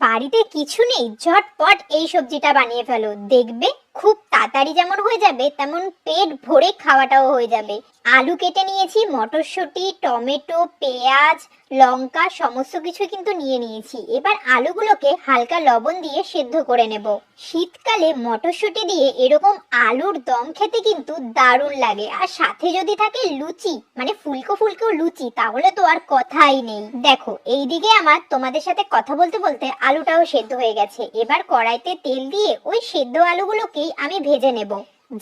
বাড়িতে কিছু নেই ঝটপট এই সবজিটা বানিয়ে ফেলো। দেখবে খুব তাড়াতাড়ি যেমন হয়ে যাবে, তেমন পেট ভরে খাওয়াটাও হয়ে যাবে। আলু কেটে নিয়েছি, মটরশুঁটি, টমেটো, পেঁয়াজ, লঙ্কা, সমস্ত কিছু কিন্তু নিয়ে নিয়েছি। এবার আলুগুলোকে হালকা লবণ দিয়ে সেদ্ধ করে নেব। শীতকালে মটরশুঁটি দিয়ে এরকম আলুর দম খেতে কিন্তু দারুণ লাগে। আর সাথে যদি থাকে লুচি মানে ফুলকো ফুলকো লুচি, তাহলে তো আর কথাই নেই। দেখো, এইদিকে আমার তোমাদের সাথে কথা বলতে বলতে আলুটাও সেদ্ধ হয়ে গেছে। এবার কড়াইতে তেল দিয়ে ওই সেদ্ধ আলুগুলোকেই আমি ভেজে নেব।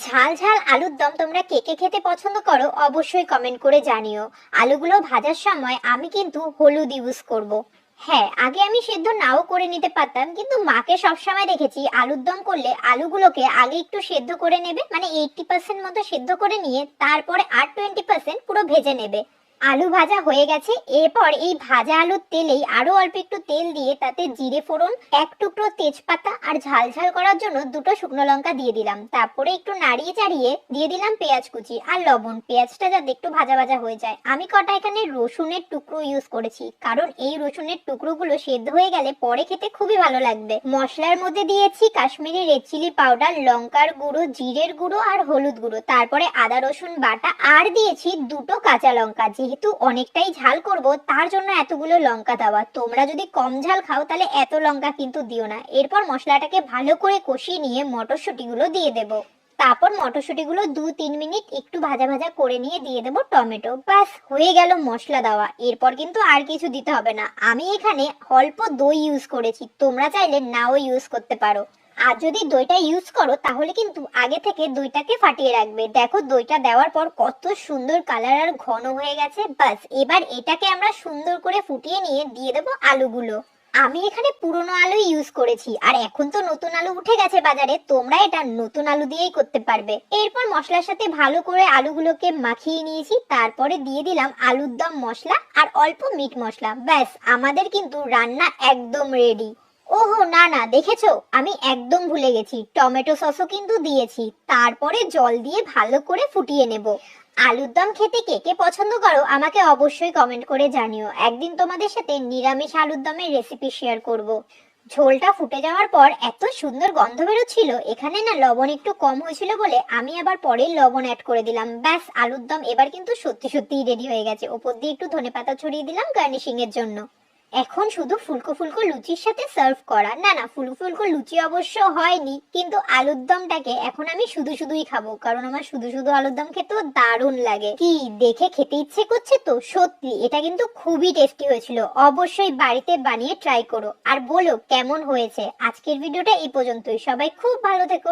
ঝাল ঝাল আলুর দম তোমরা কে কে খেতে পছন্দ করো অবশ্যই কমেন্ট করে জানিও। আলুগুলো ভাজার সময় আমি কিন্তু হলুদ ইউজ করব। হ্যাঁ আগে আমি সেদ্ধ নাও করে নিতে পারতাম, কিন্তু মাকে সবসময় দেখেছি আলুর দম করলে আলুগুলোকে আগে একটু সেদ্ধ করে নেবে মানে এইটটি পার্সেন্ট মতো সেদ্ধ করে নিয়ে তারপরে আর টোয়েন্টি পার্সেন্ট পুরো ভেজে নেবে। আলু ভাজা হয়ে গেছে। এরপর এই ভাজা আলুর তেলেই আরও অল্প একটু তেল দিয়ে তাতে জিরে ফোড়ন, এক টুকরো তেজপাতা আর ঝাল ঝাল করার জন্য দুটো শুকনো লঙ্কা দিয়ে দিলাম। তারপরে একটু নাড়িয়ে চাড়িয়ে দিয়ে দিলাম পেঁয়াজ কুচি আর লবণ। পেঁয়াজটা যাতে একটু ভাজা ভাজা হয়ে যায়। আমি কটা এখানে রসুনের টুকরো ইউজ করেছি, কারণ এই রসুনের টুকরোগুলো সেদ্ধ হয়ে গেলে পরে খেতে খুবই ভালো লাগবে। মশলার মধ্যে দিয়েছি কাশ্মীরি রেড চিলি পাউডার লঙ্কার গুঁড়ো, জিরের গুঁড়ো আর হলুদ গুঁড়ো। তারপরে আদা রসুন বাটা আর দিয়েছি দুটো কাঁচা লঙ্কা যেহেতু অনেকটাই ঝাল করব, তার জন্য এতগুলো লঙ্কা দেওয়া। তোমরা যদি কম ঝাল খাও, তাহলে এত লঙ্কা কিন্তু দিও না। এরপর মশলাটাকে ভালো করে কষিয়ে নিয়ে মটরশুঁটিগুলো দিয়ে দেব। তারপর মটরশুঁটিগুলো দু তিন মিনিট একটু ভাজা ভাজা করে নিয়ে দিয়ে দেবো টমেটো। ব্যাস, হয়ে গেল মশলা দেওয়া। এরপর কিন্তু আর কিছু দিতে হবে না। আমি এখানে অল্প দই ইউজ করেছি। তোমরা চাইলে নাও ইউজ করতে পারো। আর যদি দইটা ইউজ করো, তাহলে কিন্তু আগে থেকে দইটাকে ফাটিয়ে রাখবে। দেখো, দইটা দেওয়ার পর কত সুন্দর কালার আর ঘন হয়ে গেছে। বাস এবার এটাকে আমরা সুন্দর করে ফুটিয়ে নিয়ে দিয়ে দেবো আলুগুলো। আমি এখানে পুরনো আলু ইউজ করেছি, আর এখন তো নতুন আলু উঠে গেছে বাজারে। তোমরা এটা নতুন আলু দিয়েই করতে পারবে। এরপর মশলার সাথে ভালো করে আলুগুলোকে মাখিয়ে নিয়েছি। তারপরে দিয়ে দিলাম আলুর দম মশলা আর অল্প মিট মশলা। ব্যাস, আমাদের কিন্তু রান্না একদম রেডি ওহো, না না, দেখেছ? আমি একদম ভুলে গেছি। টমেটো সসও কিন্তু দিয়েছি। তারপরে জল দিয়ে ভালো করে ফুটিয়ে নেব। আলুর দম খেতে কে কে পছন্দ করো, আমাকে অবশ্যই কমেন্ট করে জানিও। একদিন তোমাদের সাথে নিরামিষ আলুর দমের রেসিপি শেয়ার করব। ঝোলটা ফুটে যাওয়ার পর এত সুন্দর গন্ধ বেরোচ্ছিল, এখানে না লবণ একটু কম হয়েছিল বলে আমি আবার পরে লবণ অ্যাড করে দিলাম। ব্যাস, আলুর দম এবার কিন্তু সত্যি সত্যিই রেডি হয়ে গেছে। ওপর দিয়ে একটু ধনেপাতা ছড়িয়ে দিলাম গার্নিশিং এর জন্য। এখন শুধু ফুলকো ফুলকো লুচির সাথে সার্ভ করা। না না, ফুলকো ফুলকো লুচি অবশ্য হয়নি, কিন্তু আলুর দমটাকে এখন আমি শুধু শুধুই খাব, কারণ আমার শুধু শুধু আলুর দম খেতেও দারুণ লাগে। কি, দেখে খেতে ইচ্ছে করছে তো? সত্যি, এটা কিন্তু খুবই টেস্টি হয়েছিল। অবশ্যই বাড়িতে বানিয়ে ট্রাই করো। আর বলো, কেমন হয়েছে? আজকের ভিডিওটা এই পর্যন্তই। সবাই খুব ভালো থেকো।